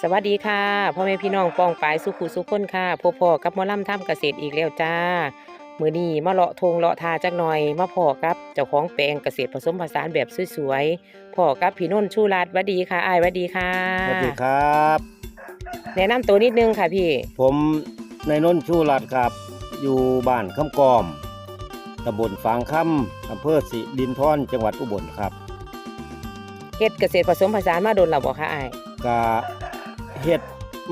สวัสดีค่ะพ่อแม่พี่น้องปองปายสุขุสุขคนค่ะพบพ่อกับหมอลำทำเกษตรอีกแล้วจ้ามือนี้มาเลาะทงเลาะทาจักหน่อยมาพ่อกับเจ้าของแปลงเกษตรผสมผสานแบบสวยๆพ่อกับพี่นุ่นชูรัตน์หวัดดีค่ะอ้ายหวัดดีค่ะสวัสดีครับ แนะนำตัวนิดนึงค่ะพี่ ผมนายนนท์ชูรัตน์ครับ อยู่บ้านคำกอมตำบลฟางคำอำเภอสิรินทรจังหวัดอุบลครับเฮ็ดเกษตรผสมผสานมาโดนเราบ่คะอ้ายกะ เฮ็ด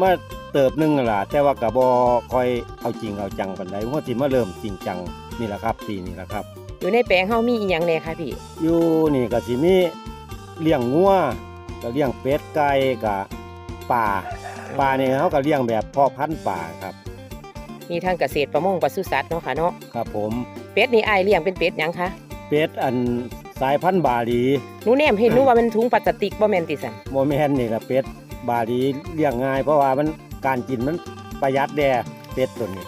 มาเติบหนึงนั่นล่ะแต่ว่ากะบ่ค่อยเอาจริงเอาจังปานใดเพราะสิมาเริ่มจริงจังนี่แหละครับปีนี้แหละครับ อยู่ในแปลงเฮามีอีหยังแน่คะพี่ อยู่นี่ก็สิมีเลี้ยงงัวก็เลี้ยงเป็ดไก่กะป่าป่านี่เฮาก็เลี้ยงแบบเพาะพันธุ์ป่าครับ มีทั้งเกษตรประมงปศุสัตว์เนาะค่ะเนาะ ครับผมเป็ดนี่อ้ายเลี้ยงเป็นเป็ดหยังคะเป็ดอันสายพันธุ์บาหลีหนูแนมเห็นหนูว่ามันถุงพลาสติกบ่แม่นติสันโมแมนนี่ละเป็ด บาหลีเลี้ยงง่าย เพราะว่ามันการกินมันประหยัดแด่เป็ดตัวนี้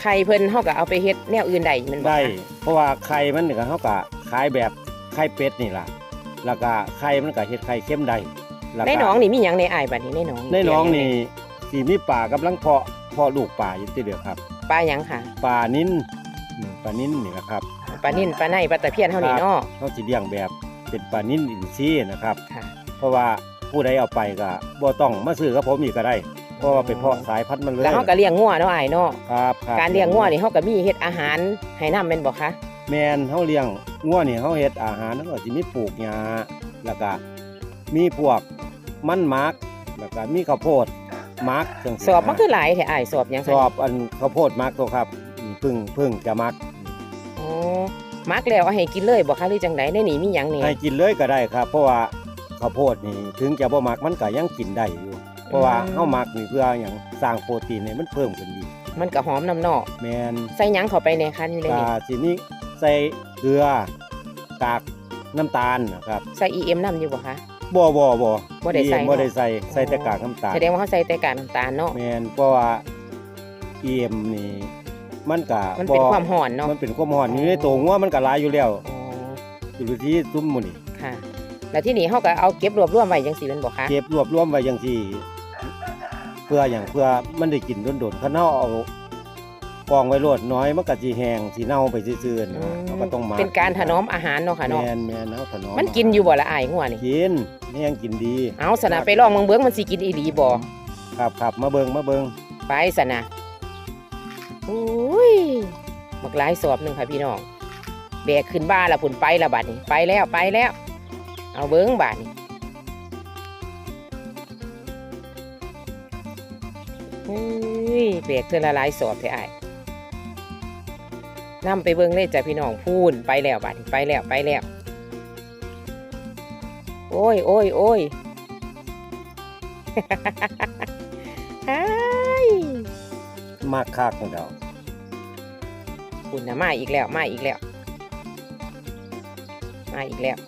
ไข่เพิ่นเฮาก็เอาไปเฮ็ดแนวอื่นได้แมันบ่ได้คะเพราะว่าไข่มันนี่ก็เขาก็ขายแบบไข่เป็ดนี่ล่ะแล้วก็ไข่มันก็เฮ็ดไข่เค็มได้แล้วก็ในหนองนี่มีหยังในอ้ายบัดนี้ในหนองในหน้องนี่สีมีป่ากำลังเพาะเพาะลูกป่าอยู่ที่เดียวครับ ปลาหยังค่ะป่านิ้นอืมป่านิ้นนี่นะครับ ปลานิ่นปลาในปลาตะเพียนเท่านี้เนาะเขาสิเลี้ยงแบบเป็นป่านิ้นอินทรีย์นะครับ ค่ะ เพราะว่า ผู้ใดเอาไปก็บ่ต้องมาซื้อกับผมอีกก็ได้เพราะว่าไปเพาะสายพันธุ์มันเลยแล้วเฮาก็เลี้ยงงัวเนาะอ้ายเนาะครับคบการเลี้ยงงัวนี่เฮาก็มีเฮ็ดอาหารให้น้ำแม่นบ่คะแมนเฮาเลี้ยงงัวนี่เฮาเฮ็ดอาหารแล้วก็สิมีปลูกหญ้าแล้วก็มีพวกมันหมักแล้วก็มีข้าวโพดหมักจังสอบมันคือหลายแท้อ้ายสอบหยังสอบอันข้าวโพดหมักตัวครับอืมเพึ่งเพึ่งจะหมักอ๋อมักแล้วเอาให้กินเลยบ่คะหรือจังไดในนี่มีหยังนี่ให้กินเลยก็ได้ครับ เพราะว่า ข้าวโพดนี่ถึงจะบ่หมักมันก็ยังกินได้อยู่ เพราะว่าเฮาหมักนี่เพื่อหยังสร้างโปรตีนให้มันเพิ่มขึ้นดีมันก็หอมน้ำเนาะแมนใส่หยังเข้าไปในคันอยู่เลยก็นี่สิมีใส่เกลือกากน้ำตาลนะครับใส่ EM น้ำอยู่บ่คะ บ่บ่บ่บ่ได้ใส่บ่ได้ใส่เนาะใส่แต่กากน้ำตาล แสดงว่าเขาใส่แต่กากน้ำตาลเนาะแมนเพราะว่าเอ็มนี่มันก็มันเป็นบ่ความห่อนเนาะมันเป็นความร้อนอยู่ในตัวงัวมันก็หลายอยู่แล้วอ๋ออยู่ที่ซุ้มหมื้นี่ค่ะ แล้วที่นี่เฮาก็เอาเก็บรวบรวมไว้จังซี่แม่นบ่คะเก็บรวบรวมไว้จังซี่เพื่ออย่างเพื่อมันได้กินโดนๆคันเฮาเอากองไว้โลดน้อยมันก็สิแห้งสิเน่าไปซื่อๆนะเราก็ต้องมาเป็นการถนอมอาหารเนาะค่ะเนาะแม่นแม่นเฮาถนอมมันกินอยู่บ่ละอายงัวนี่กินนี่ยังกินดี เอาสนะไปลองเมืองเบิ้งมันสิกินอีหลีบ่ครับครับมาเบิ่งมาเบิ่งไปสนะอุ้ยบักหลายสอบหนึงค่ะพี่น้องแบกขึ้นบ้านละผุนไปละบัดนี้ไปแล้วไปแล้ว เอาเบิ้งบาดนี้เฮ้ยแบกเทื่อละหลายสอบแท้อ้ายนำไปเบิ้งเลยจ้ะพี่น้องพูนไปแล้วบาดนี้ไปแล้วไปแล้ว โอ้ยโอ้ยโอ้ยไอ้มากคักนั่นดอกคุณนะมาอีกแล้วมาอีกแล้ว มาอีกแล้ว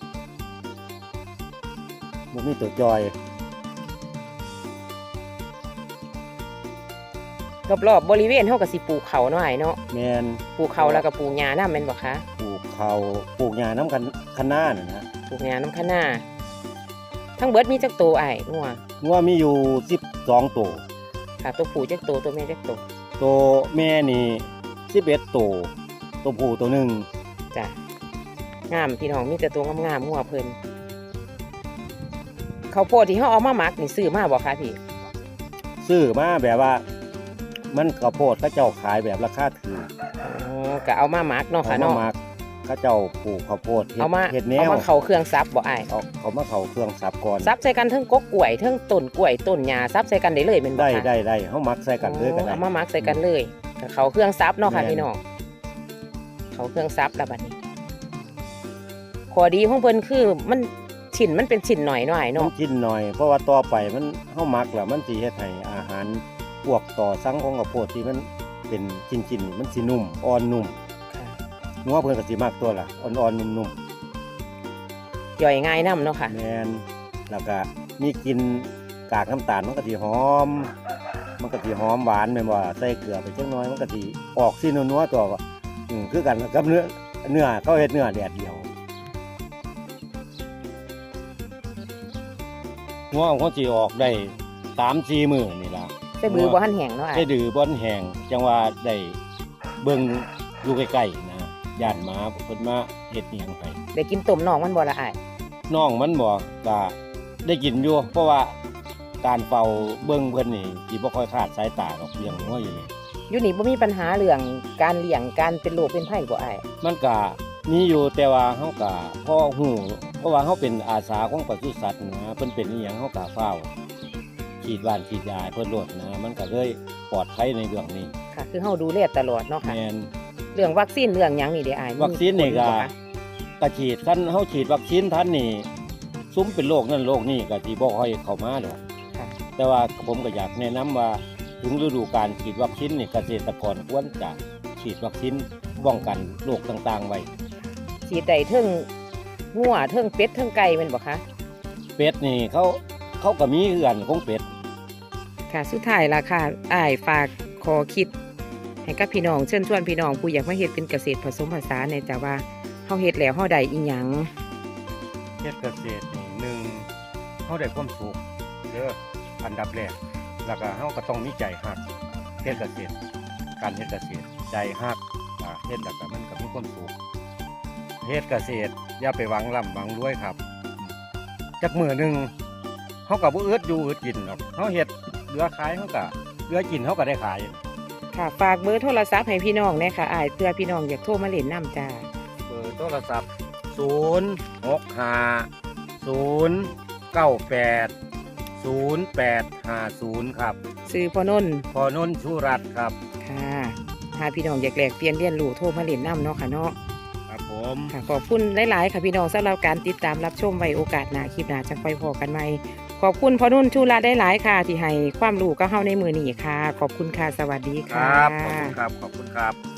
บ่มีตัวจอย รอบๆบบริเวณเฮาก็สิปลูกเขาวเนาะไอ้เนาะแมนปลูกเขาวแล้วก็ปลูกหญ้านํแม่นบ่คะปลูกเขาปลูกหญ้าน้ำกันคันหน้าน่ะนะปลูกหญ้าน้ำคะน้าทั้งเบิดมีจักโตวไอ้งัวงัวมีอยู่12ตัวค่ะตัวผู้จักโตวตัวแม่จักโตวตัวแม่นี่11ตัวตัวผู้ตัวหนึ่งจ้ะงามพี่น้องมีแต่ตัวงามๆงัวเพิ่น ข้าวโพดที่เฮาเอามาหมักนี่ซื้อมาบ่คะพี่ ซื้อมาแบบว่า มันข้าวโพดเขาเจ้าขายแบบราคาถูกอ๋อก็เอามาหมักเนาะเอาค่ะมาเนาะ หมักเขาเจ้าปลูกข้าวโพดเฮ็ดเอามาเฮ็ดแนเอาวมาเข้าเครื่องซับบ่อ้ายเอาเขามาเข้าเครื่องสับก่อนซับใส่กันทั้งกกกล้วยทั้งต้นกล้วยต้นหญ้าซับใส่กันได้เลยแม่นบ่ได้คะได้ได้เฮามักใส่กันเลยก็ได้ เอามามักใส่กันเลยแต่เขาเครื่องซับเนาะค่ะแม่น พี่น้องเขาเครื่องซับแล้วบัดนี้ขอดีของเพิ่นคือมัน ชิ้นมันเป็นชิ้นหน่อยหน่อยมัเนาะนกินหน่อยเพราะว่าต่อไปมันเฮามักแล้วมันสิเฮ็ดให้อาหารพวกต่อสังของข้าวโพดที่มันเป็นชิ้นๆนี่มันสินุ่มอ่อนนุ่มค่ะ งัวเพิ่นก็สิมักตัวล่ะอ่อนๆนุ่มย่อยง่ายน้ำเนาะค่ะ ๆแม่นแล้วก็มีกลินกากน้ำตาลมันก็สิหอม มันก็สิหอมหวานแม่นบ่ใส่เกลือไปจักหน่อยมันก็สิออกสินัวๆตัวว่าอืมคือกันกับเนื้อเนื้อเขาเฮ็ดเนื้อแดดเดียว งัวของเขาสิออกได้สามสี่มื้อนี่ล่ะแต่บือบ่ทันแห้งเนาะอ้าได้ยดื้อบอนแห้งจังว่าได้เบิ่งอยู่ใกล้ๆนะย่านหมาเพิ่นมาเฮ็ดอิหยังให้ได้กินต้มน่องมันบ่ละอ้ายน้องมันบ่ก็ได้กินอยู่เพราะว่าการเฝ้าเบิ่งเพิ่นนี่สิบ่ค่อยคลาดสายตาดอกเลี้ยงงัวอยู่นี่อยู่นี่บ่มีปัญหาเรื่องการเลี้ยงการเป็นโรคเป็นไข้บ่อ้ายมันก็ มีอยู่แต่ว่าเฮาก็พอฮู้เพราะว่าเฮาเป็นอาสาของปศุสัตว์นะเพิ่นเป็นอีหยังเฮาก็เฝ้าฉีดวานฉีดยาให้เพิ่นโลดนะ มันก็เลยปลอดภัยในเรื่องนี้ค่ะ คือเฮาดูแลตลอดเนาะค่ะแม่นเรื่องวัคซีนเรื่องหยังนี่เด้อ้ายมีวัคซีนนี่ก็ผลบ่คะกระฉีดคันเฮาฉีดวัคซีนทันนี่ซุ้มเป็นโรคนั่นโรคนี่ก็สิบ่ค่อยเข้ามาดอกค่ะแต่ว่าผมก็อยากแนะนำว่าถึงฤดูการฉีดวัคซีนนี่เกษตรกรควรจะฉีดวัคซีนป้องกันโรคต่างๆไว้ ฉีดได้เทิงงัวเทิงเป็ดเทิงไก่แม่นบ่คะเป็ดนี่เขาเขาก็มีคือกันของเป็ด ค่ะสุดท้ายล่ะค่ะอ้ายฝากขอคิด ให้กับพี่น้องเชิญชวนพี่น้องผู้อยากมาเฮ็ดเป็นเกษตรผสมผสานเนี่ยจ้ะว่าเฮาเฮ็ดแล้วเฮาได้อีหยังเฮ็ดเกษตรนี่หนึ่งเฮาได้ความสุขเด้ออันดับแรกแล้วก็เฮาก็ต้องมีใจฮักเฮ็ดเกษตรการเฮ็ดเกษตรใจฮักอ่าเฮ็ดแล้วก็มันก็มีความสุข เฮ็ดเกษตรอย่าไปหวังร่ำหวังรวยครับจักมื้อหนึงเฮาก็บ่อึดอยู่อึดกินหรอกเฮาเฮ็ดเหลือขายเฮาก็เหลือกินเฮาก็ได้ขายค่ะฝากเบอร์โทรศัพท์ให้พี่น้องแน่ค่ะอ้ายเพื่อพี่น้องอยากโทรมาเล่นน้ำจ้าเบอร์โทรศัพท์0 6 5 0 9 8 0 8 5 0ครับซื้อพอนนท์พอนนท์ชูรัตน์ครับค่ะถ้าพี่น้องอยากแลกเปลี่ยนเรียนรู้โทรมาเล่นน้ำเนาะค่ะเนาะครับ ผมค่ะขอบคุณหลาย ๆ ค่ะพี่น้องสำหรับการติดตามรับชมไว้โอกาสหน้าคลิปหน้าจะค่อยพอกันไหมขอบคุณพ่อนุ่นชูรัตน์ได้หลายค่ะ ที่ให้ความรู้ก็เฮาในมือนี้ค่ะ ขอบคุณค่ะสวัสดีคค่ะ รับขอบคุณครับขอบคุณครับ